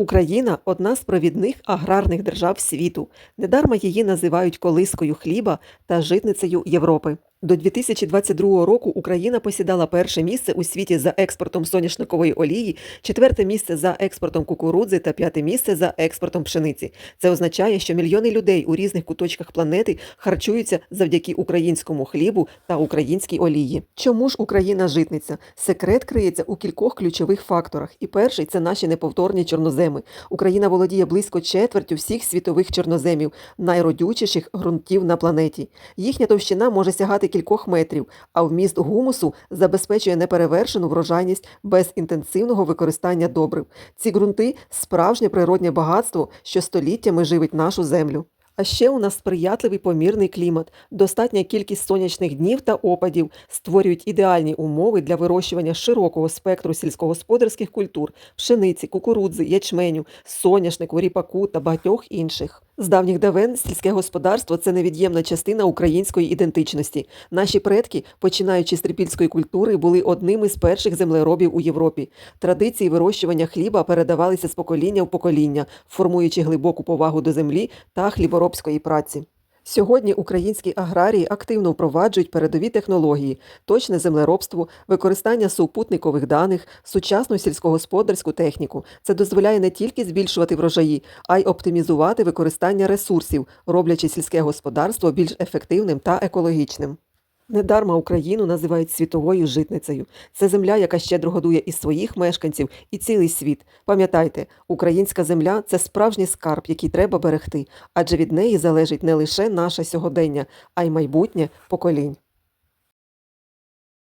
Україна одна з провідних аграрних держав світу. Недарма її називають колискою хліба та житницею Європи. До 2022 року Україна посідала перше місце у світі за експортом соняшникової олії, четверте місце за експортом кукурудзи та п'яте місце за експортом пшениці. Це означає, що мільйони людей у різних куточках планети харчуються завдяки українському хлібу та українській олії. Чому ж Україна житниця? Секрет криється у кількох ключових факторах. І перший це наші неповторні чорноземи. Україна володіє близько четвертю всіх світових чорноземів, найродючіших ґрунтів на планеті. Їхня товщина може сягати кількох метрів, а вміст гумусу забезпечує неперевершену врожайність без інтенсивного використання добрив. Ці ґрунти справжнє природнє багатство, що століттями живить нашу землю. А ще у нас сприятливий помірний клімат, достатня кількість сонячних днів та опадів створюють ідеальні умови для вирощування широкого спектру сільськогосподарських культур, пшениці, кукурудзи, ячменю, соняшнику, ріпаку та багатьох інших. З давніх давен сільське господарство це невід'ємна частина української ідентичності. Наші предки, починаючи з трипільської культури, були одними з перших землеробів у Європі. Традиції вирощування хліба передавалися з покоління в покоління, формуючи глибоку повагу до землі та хліборобської праці. Сьогодні українські аграрії активно впроваджують передові технології, точне землеробство, використання супутникових даних, сучасну сільськогосподарську техніку. Це дозволяє не тільки збільшувати врожаї, а й оптимізувати використання ресурсів, роблячи сільське господарство більш ефективним та екологічним. Недарма Україну називають світовою житницею. Це земля, яка щедро годує і своїх мешканців, і цілий світ. Пам'ятайте, українська земля це справжній скарб, який треба берегти, адже від неї залежить не лише наше сьогодення, а й майбутнє поколінь.